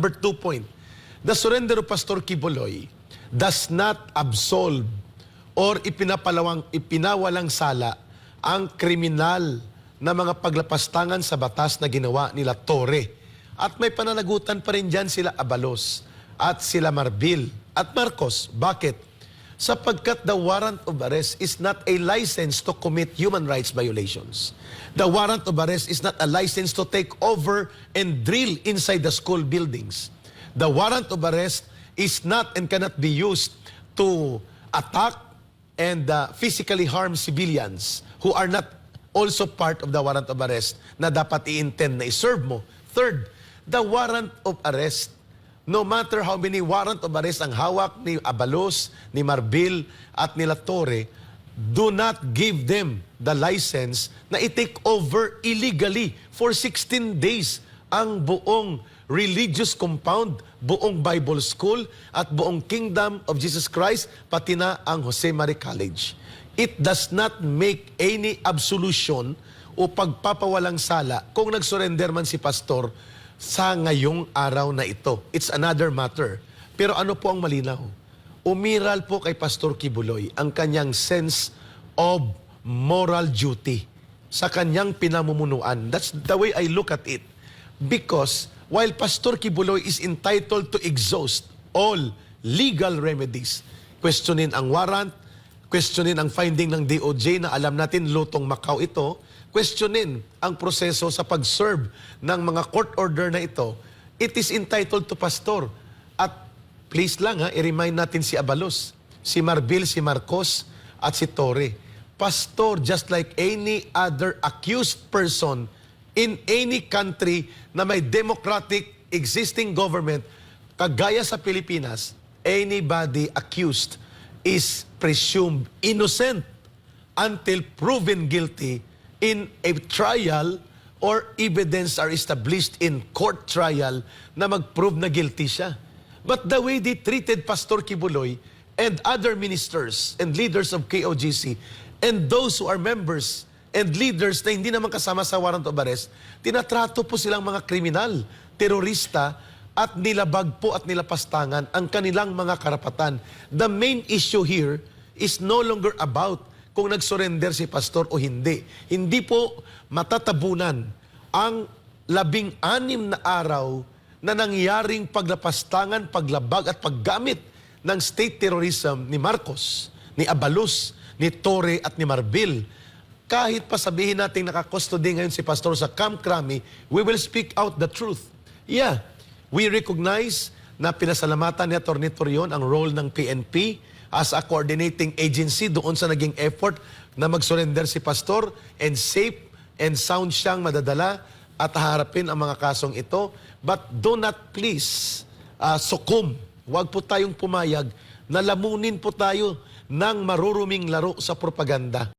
Number two point, the surrender of Pastor Kiboloy does not absolve or ipinapalawang, ipinawalang sala ang kriminal na mga paglapastangan sa batas na ginawa nila Torre. At may pananagutan pa rin dyan sila Abalos at sila Marbil at Marcos. Bakit? Sapagkat the warrant of arrest is not a license to commit human rights violations. The warrant of arrest is not a license to take over and drill inside the school buildings. The warrant of arrest is not and cannot be used to attack and uh, physically harm civilians who are not also part of the warrant of arrest na dapat i-intend na i-serve mo. Third, the warrant of arrest No matter how many warrant of arrest ang hawak ni Abalos, ni Marbil, at nila Torre, do not give them the license na i-take over illegally for 16 days ang buong religious compound, buong Bible School, at buong Kingdom of Jesus Christ, pati na ang Jose Marie College. It does not make any absolution o pagpapawalang sala kung nag-surrender man si pastor sa ngayong araw na ito. It's another matter. Pero ano po ang malinaw? Umiral po kay Pastor Kibuloy ang kanyang sense of moral duty sa kanyang pinamumunuan. That's the way I look at it. Because while Pastor Kibuloy is entitled to exhaust all legal remedies, questionin ang warrant, questionin ang finding ng DOJ na alam natin lutong Macau ito, questionin ang proseso sa pag-serve ng mga court order na ito, it is entitled to pastor. At please lang ha, i-remind natin si Abalos, si Marbil, si Marcos, at si Torre. Pastor, just like any other accused person in any country na may democratic existing government, kagaya sa Pilipinas, anybody accused is presumed innocent until proven guilty in a trial or evidence are established in court trial na mag-prove na guilty siya. But the way they treated Pastor Kibuloy and other ministers and leaders of KOGC and those who are members and leaders na hindi naman kasama sa warrant of arrest, tinatrato po silang mga kriminal, terorista, at nilabag po at nilapastangan ang kanilang mga karapatan. The main issue here is no longer about kung nag-surrender si pastor o hindi. Hindi po matatabunan ang labing-anim na araw na nangyaring paglapastangan, paglabag at paggamit ng state terrorism ni Marcos, ni Abalos, ni Torre at ni Marbil. Kahit pa sabihin natin nakakustody ngayon si pastor sa Camp Crami, we will speak out the truth. Yeah, we recognize na pinasalamatan ni Atty. Torion ang role ng PNP as a coordinating agency doon sa naging effort na mag-surrender si pastor and safe and sound siyang madadala at harapin ang mga kasong ito. But do not please uh, succumb. Huwag po tayong pumayag na lamunin po tayo ng maruruming laro sa propaganda.